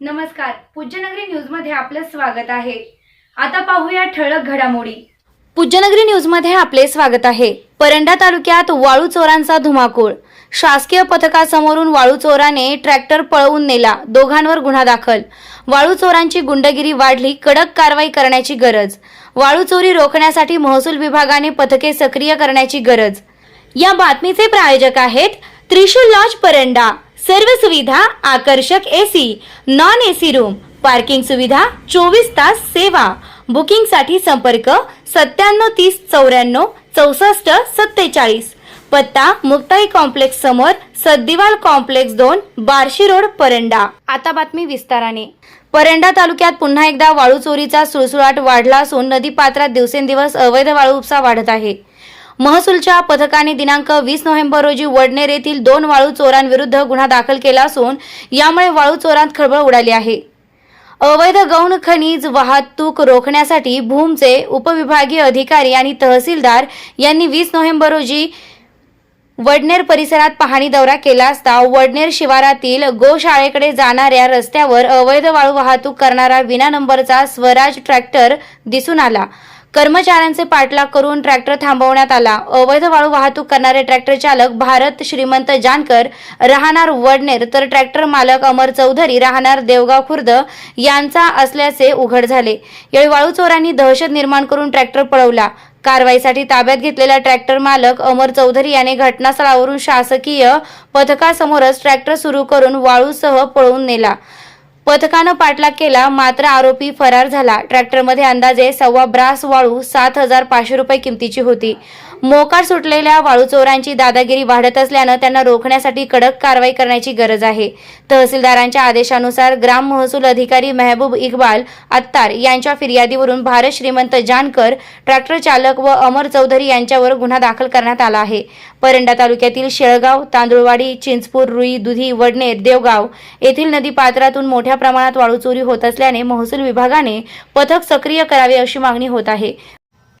नमस्कार. पूज्यनगरी न्यूजमध्ये आपलं स्वागत आहे. आता पाहूया ठळक घडामोडी. पूज्यनगरी न्यूजमध्ये आपले स्वागत आहे. परंडा तालुक्यात वाळू चोरांचा धुमाकूळ. शासकीय पथकासमोरून वाळू चोराने ट्रॅक्टर पळवून नेला. दोघांवर गुन्हा दाखल. वाळू चोरांची गुंडगिरी वाढली. कडक कारवाई करण्याची गरज. वाळू चोरी रोखण्यासाठी महसूल विभागाने पथके सक्रिय करण्याची गरज. या बातमीचे प्रायोजक आहेत त्रिशूल लॉज परंडा. सर्व सुविधा आकर्षक AC non AC room parking सुविधा चोवीस तास सेवा. बुकिंगसाठी संपर्क सत्त्याण्णव तीस चौऱ्याण्णव चौसष्ट सत्तेचाळीस. पत्ता मुक्ताई कॉम्प्लेक्स समोर सद्दिवाल कॉम्प्लेक्स दोन बार्शी रोड परंडा. आता बातमी विस्ताराने. परंडा तालुक्यात पुन्हा एकदा वाळू चोरीचा सुळसुळाट वाढला असून नदीपात्रात दिवसेंदिवस अवैध वाळू उपसा वाढत आहे. महसूलच्या पथकाने दिनांक वीस नोव्हेंबर रोजी वडनेर येथील दोन वाळू चोरांविरुद्ध गुन्हा दाखल केला असून यामुळे वाळू चोरांत खळबळ उडाली आहे. अवैध गौण खनिज वाहतूक रोखण्यासाठी भूमचे उपविभागीय अधिकारी आणि तहसीलदार यांनी वीस नोव्हेंबर रोजी वडनेर परिसरात पाहणी दौरा केला असता वडनेर शिवारातील गोशाळेकडे जाणाऱ्या रस्त्यावर अवैध वाळू वाहतूक करणारा विना नंबरचा स्वराज ट्रॅक्टर दिसून आला. कर्मचाऱ्यांचे पाठलाग करून ट्रॅक्टर थांबवण्यात आला. अवैध वाळू वाहतूक करणारे ट्रॅक्टर चालक भारत श्रीमंत जानकर राहणार वडनेर तर ट्रॅक्टर मालक अमर चौधरी राहणार देवगाव खुर्द यांचा असल्याचे उघड झाले. यावेळी वाळू चोरांनी दहशत निर्माण करून ट्रॅक्टर पळवला. कारवाईसाठी ताब्यात घेतलेला ट्रॅक्टर मालक अमर चौधरी याने घटनास्थळावरून शासकीय पथकासमोरच ट्रॅक्टर सुरू करून वाळूसह पळवून नेला. पथकानं पाठलाग केला मात्र आरोपी फरार झाला. ट्रॅक्टरमध्ये अंदाजे सव्वा ब्रास वाळू सात हजार पाचशे रुपये किमतीची होती. मोकार सुटलेल्या वाळू चोरांची दादागिरी वाढत असल्यानं त्यांना रोखण्यासाठी कडक कारवाई करण्याची गरज आहे. तहसीलदारांच्या आदेशानुसार ग्राम महसूल अधिकारी मेहबूब इक्बाल अत्तार यांच्या फिर्यादीवरून भारत श्रीमंत जानकर ट्रॅक्टर चालक व अमर चौधरी यांच्यावर गुन्हा दाखल करण्यात आला आहे. परंडा तालुक्यातील शेळगाव तांदुळवाडी चिंचपूर रुई दुधी वडनेर देवगाव येथील नदीपात्रातून मोठ्या प्रमाणात वाळू चोरी होत असल्याने महसूल विभागाने पथक सक्रिय करावे अशी मागणी होत आहे.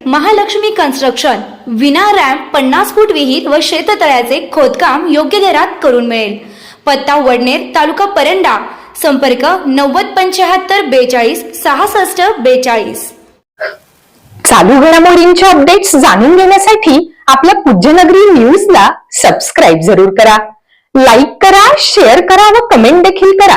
महालक्ष्मी कन्स्ट्रक्शन विना रॅम्प पन्नास फूट विहीर व शेततळ्याचे खोदकाम योग्य दरात करून मिळेल. पत्ता वडनेर तालुका परंडा. संपर्क नव्वद पंच्याहत्तर बेचाळीस सहासष्ट बेचाळीस. चालू घडामोडींच्या अपडेट्स जाणून घेण्यासाठी आपल्या पूज्यनगरी न्यूजला सबस्क्राईब जरूर करा. लाईक करा शेअर करा व कमेंट देखील करा.